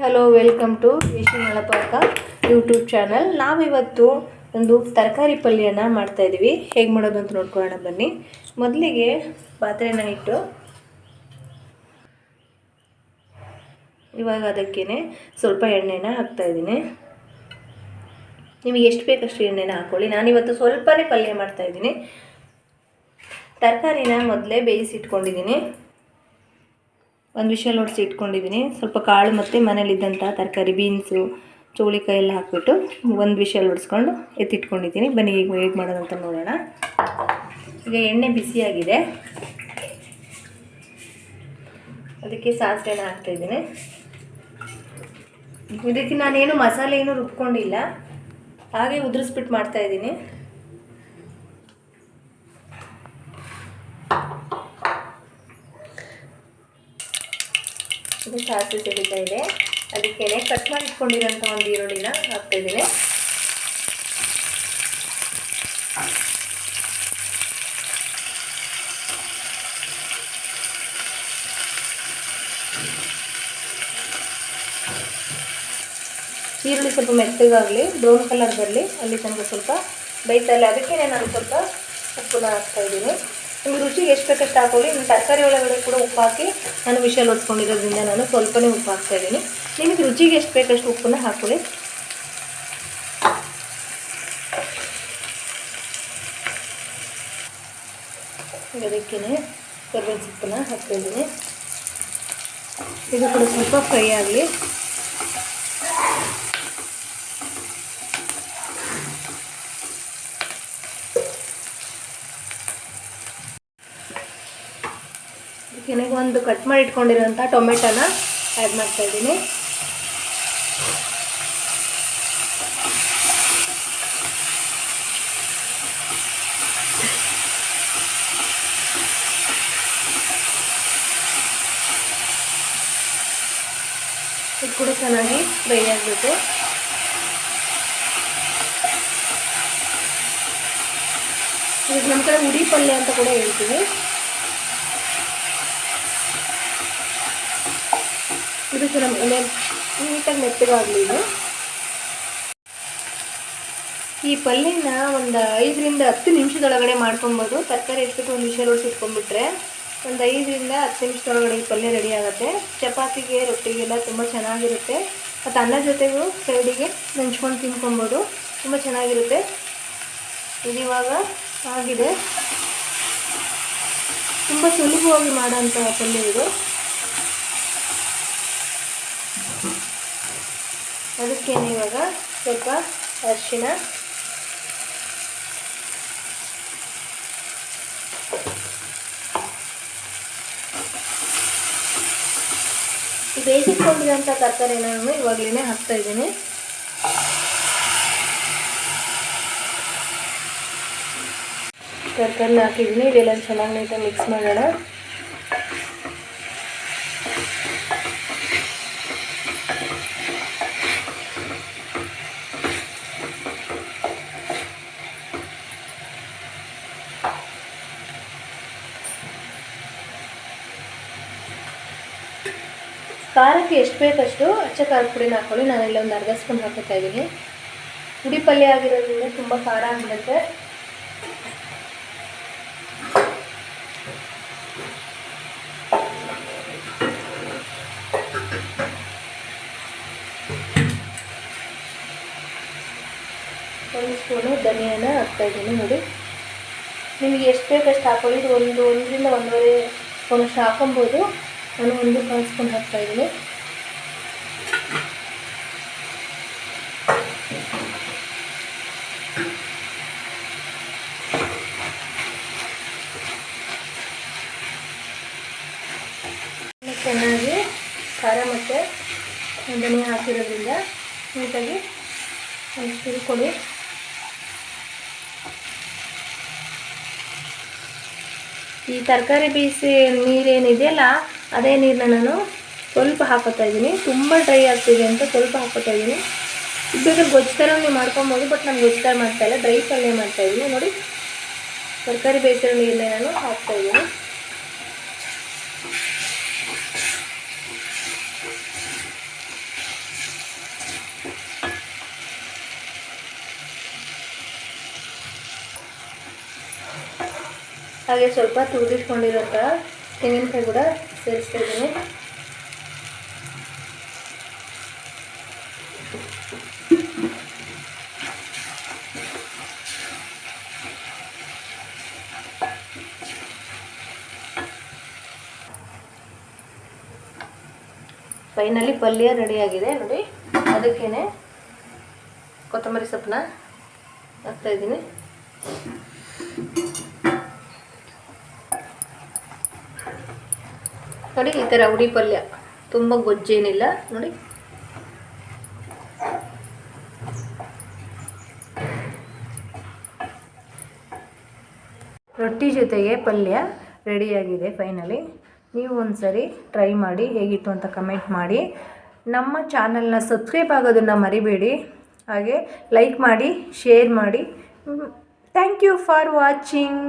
Hello, welcome to Vishi Malapaka YouTube channel. ನಾವಿವತ್ತು ಒಂದು ತರಕಾರಿ ಪಲ್ಯನ ಮಾಡ್ತಾಯಿದ್ದೀವಿ ಹೇಗೆ ಮಾಡೋದು ಅಂತ ನೋಡ್ಕೊಳ್ಳೋಣ ಬನ್ನಿ. ಮೊದಲಿಗೆ ಪಾತ್ರೆನ ಇಟ್ಟು ಇವಾಗ ಅದಕ್ಕೇ ಸ್ವಲ್ಪ ಎಣ್ಣೆನ ಹಾಕ್ತಾಯಿದ್ದೀನಿ ನಿಮಗೆ ಎಷ್ಟು ಬೇಕಷ್ಟು ಎಣ್ಣೆನ ಹಾಕ್ಕೊಳ್ಳಿ ನಾನಿವತ್ತು ಸ್ವಲ್ಪನೇ ಪಲ್ಯ ಮಾಡ್ತಾಯಿದ್ದೀನಿ ತರಕಾರಿನ ಮೊದಲೇ ಬೇಯಿಸಿಟ್ಕೊಂಡಿದ್ದೀನಿ ಒಂದು ವಿಷಯ ನೋಡಿಸಿ ಇಟ್ಕೊಂಡಿದ್ದೀನಿ ಸ್ವಲ್ಪ ಕಾಳು ಮತ್ತು ಮನೇಲಿದ್ದಂಥ ತರಕಾರಿ ಬೀನ್ಸು ಚೌಳಿಕಾಯಿ ಎಲ್ಲ ಹಾಕ್ಬಿಟ್ಟು ಒಂದು ವಿಷಯ ಹೊಡಿಸ್ಕೊಂಡು ಎತ್ತಿಟ್ಕೊಂಡಿದ್ದೀನಿ ಬನ್ನಿ ಈಗ ಹೇಗೆ ಮಾಡೋದು ಅಂತ ನೋಡೋಣ. ಈಗ ಎಣ್ಣೆ ಬಿಸಿಯಾಗಿದೆ. ಅದಕ್ಕೆ ಸಾಸಿವೆನ ಹಾಕ್ತಾಯಿದ್ದೀನಿ. ಇದಕ್ಕೆ ನಾನೇನು ಮಸಾಲೆ ಏನು ರುಬ್ಕೊಂಡಿಲ್ಲ. ಹಾಗೆ ಉದುರಿಸ್ಬಿಟ್ಟು ಮಾಡ್ತಾಯಿದ್ದೀನಿ. ಇದು ಸಾಸಿವೆ ಸಿಡಿತಾ ಇದೆ. ಅದಕ್ಕೆ ಕಟ್ ಮಾಡಿ ಇಟ್ಕೊಂಡಿರೋಂಥ ಒಂದು ಈರುಳ್ಳಿನ ಹಾಕ್ತಾಯಿದ್ದೀನಿ ಈರುಳ್ಳಿ ಸ್ವಲ್ಪ ಮೆತ್ತಗಾಗಲಿ ಬ್ರೌನ್ ಕಲರ್ ಬರಲಿ, ಅಲ್ಲಿ ತನಕ ಸ್ವಲ್ಪ ಬೈತಲ್ಲ ಅದಕ್ಕೆ ನಾನು ಸ್ವಲ್ಪ ಉಪ್ಪನ್ನ ಹಾಕ್ತಾಯಿದ್ದೀನಿ ನಿಮ್ಗೆ ರುಚಿಗೆ ಎಷ್ಟು ಬೇಕಷ್ಟು ಹಾಕೊಳ್ಳಿ. ನಿಮ್ಮ ತರಕಾರಿ ಒಳಗಡೆ ಕೂಡ ಉಪ್ಪು ಹಾಕಿ ನಾನು ವಿಷಲ್ ಹೊಡ್ಸ್ಕೊಂಡಿರೋದ್ರಿಂದ ನಾನು ಸ್ವಲ್ಪನೇ ಉಪ್ಪು ಹಾಕ್ತಾಯಿದ್ದೀನಿ ನಿಮಗೆ ರುಚಿಗೆ ಎಷ್ಟು ಬೇಕಷ್ಟು ಉಪ್ಪನ್ನ ಹಾಕೊಳ್ಳಿ. ಅದಕ್ಕೇ ಕರ್ಬೇವಿನ ಸೊಪ್ಪನ್ನ ಹಾಕ್ತಾಯಿದ್ದೀನಿ ಇದು ಕೂಡ ಸ್ವಲ್ಪ ಫ್ರೈ ಆಗಲಿ. ಇದಕ್ಕೆ ಒಂದು ಕಟ್ ಮಾಡಿ ಇಟ್ಕೊಂಡಿರೋಂಥ ಟೊಮೆಟೋನ ಆ್ಯಡ್ ಮಾಡ್ತಾ ಇದ್ದೀನಿ. ಇದು ಕೂಡ ಚೆನ್ನಾಗಿ ಫ್ರೈ ಆಗಬೇಕು ಇದಕ್ಕೆ ನಮ್ಮ ಕಡೆ ಉಡಿ ಪಲ್ಯ ಅಂತ ಕೂಡ ಹೇಳ್ತೀವಿ. ಇದು ಚೆನ್ನಾಗಿ ನೀಟಾಗಿ ಮೆತ್ತಗಾಗಲಿ ಇದು. ಈ ಪಲ್ಯನ ಒಂದು ಐದರಿಂದ ಹತ್ತು ನಿಮಿಷದೊಳಗಡೆ ಮಾಡ್ಕೊಬೋದು. ತರಕಾರಿ ಎಷ್ಟು ಒಂದು ವಿಷಯ ಇಟ್ಕೊಂಡ್ಬಿಟ್ರೆ ಒಂದು ಐದರಿಂದ ಹತ್ತು ನಿಮಿಷದೊಳಗಡೆ ಈ ಪಲ್ಯ ರೆಡಿ ಆಗುತ್ತೆ. ಚಪಾತಿಗೆ, ರೊಟ್ಟಿಗೆಲ್ಲ ತುಂಬ ಚೆನ್ನಾಗಿರುತ್ತೆ. ಮತ್ತು ಅನ್ನ ಜೊತೆಗೂ ಸೈಡಿಗೆ ನೆಂಚ್ಕೊಂಡು ತಿನ್ಕೊಬೋದು. ತುಂಬ ಚೆನ್ನಾಗಿರುತ್ತೆ. ಇದು ಇವಾಗ ಆಗಿದೆ. ತುಂಬ ಸುಲಭವಾಗಿ ಮಾಡೋಂಥ ಪಲ್ಯ ಇದು. ಅದಕ್ಕೇನೆ ಇವಾಗ ಸ್ವಲ್ಪ ಅರಿಶಿನ ಬೇಯಿಸಿಕೊಂಡಿರೋಂಥ ತರಕಾರಿನ ನಾನು ಇವಾಗಲೇ ಹಾಕ್ತಾ ಇದ್ದೀನಿ. ತರಕಾರಿನ ಹಾಕಿದ್ದೀನಿ, ಇದೆಲ್ಲ ಚೆನ್ನಾಗಿ ನೀಟಾಗಿ ಮಿಕ್ಸ್ ಮಾಡೋಣ. ಖಾರಕ್ಕೆ ಎಷ್ಟು ಬೇಕಷ್ಟು ಅಚ್ಚ ಖಾರದ ಪುಡಿನ ಹಾಕ್ಕೊಳ್ಳಿ ನಾನೆಲ್ಲ ಒಂದು ಅರ್ಧ ಸ್ಪೂನ್ ಹಾಕೋತಾ ಇದ್ದೀನಿ. ಪುಡಿ ಪಲ್ಯ ಆಗಿರೋದ್ರಿಂದ ತುಂಬ ಖಾರ ಆಗಿರುತ್ತೆ ಒಂದು ಸ್ಪೂನು ಧನಿಯಾನ ಹಾಕ್ತಾಯಿದ್ದೀನಿ ನೋಡಿ. ನಿಮಗೆ ಎಷ್ಟು ಬೇಕಷ್ಟು ಹಾಕೊಳ್ಳಿ. ಇದು ಒಂದು ಒಂದರಿಂದ ಒಂದೂವರೆ ಸ್ಪೂನಷ್ಟು ಹಾಕೊಬೋದು ನಾನು ಒಂದು ಕಾಯಿಸ್ಕೊಂಡು ಹಾಕ್ತಾಯಿದ್ದೀನಿ ಚೆನ್ನಾಗಿ ಖಾರ ಮತ್ತು ಧನಿಯಾ ಹಾಕಿರೋದ್ರಿಂದ ನೀಟಾಗಿ ಒಂದು ತಿಳ್ಕೊಡಿ ಈ ತರಕಾರಿ ಬೇಯಿಸಿ ನೀರೇನಿದೆಯಲ್ಲ ಅದೇ ನೀರನ್ನ ನಾನು ಸ್ವಲ್ಪ ಹಾಕೋತಾ ಇದ್ದೀನಿ. ತುಂಬ ಡ್ರೈ ಆಗ್ತಿದೆ ಅಂತ ಸ್ವಲ್ಪ ಹಾಕೋತಾ ಇದ್ದೀನಿ. ಇದ್ದಾಗ ಗೊಜ್ಜು ಥರ ನೀವು ಮಾಡ್ಕೊಬೋದು ಬಟ್ ನಾನು ಮಾಡ್ತಾ ಇಲ್ಲ. ಡ್ರೈ ಪಲ್ಯ ಮಾಡ್ತಾಯಿದ್ದೀನಿ ನೋಡಿ, ತರಕಾರಿ ಬೇಯಿಸಿರೋ ನೀರನ್ನ ನಾನು ಹಾಕ್ತಾ ಇದ್ದೀನಿ. ಹಾಗೆ ಸ್ವಲ್ಪ ತುರಿದಿಟ್ಕೊಂಡಿರೋ ತೆಂಗಿನಕಾಯಿ ಕೂಡ ಸೇರಿಸ್ತಾ ಇದ್ದೀನಿ. ಫೈನಲಿ ಪಲ್ಯ ರೆಡಿಯಾಗಿದೆ ನೋಡಿ. ಅದಕ್ಕೇನೆ ಕೊತ್ತಂಬರಿ ಸೊಪ್ಪನ್ನ ಹಾಕ್ತಾ ನೋಡಿ, ಈ ಥರ ಉಡಿ ಪಲ್ಯ. ತುಂಬ ಗೊಜ್ಜೇನಿಲ್ಲ. ನೋಡಿ. ರೊಟ್ಟಿ ಜೊತೆಗೆ ಪಲ್ಯ ರೆಡಿಯಾಗಿದೆ ಫೈನಲಿ ನೀವು ಒಂದ್ಸರಿ ಟ್ರೈ ಮಾಡಿ ಹೇಗಿತ್ತು ಅಂತ ಕಮೆಂಟ್ ಮಾಡಿ. ನಮ್ಮ ಚಾನಲ್ನ ಸಬ್ಸ್ಕ್ರೈಬ್ ಆಗೋದನ್ನು ಮರಿಬೇಡಿ. ಹಾಗೆ ಲೈಕ್ ಮಾಡಿ ಶೇರ್ ಮಾಡಿ. Thank you for watching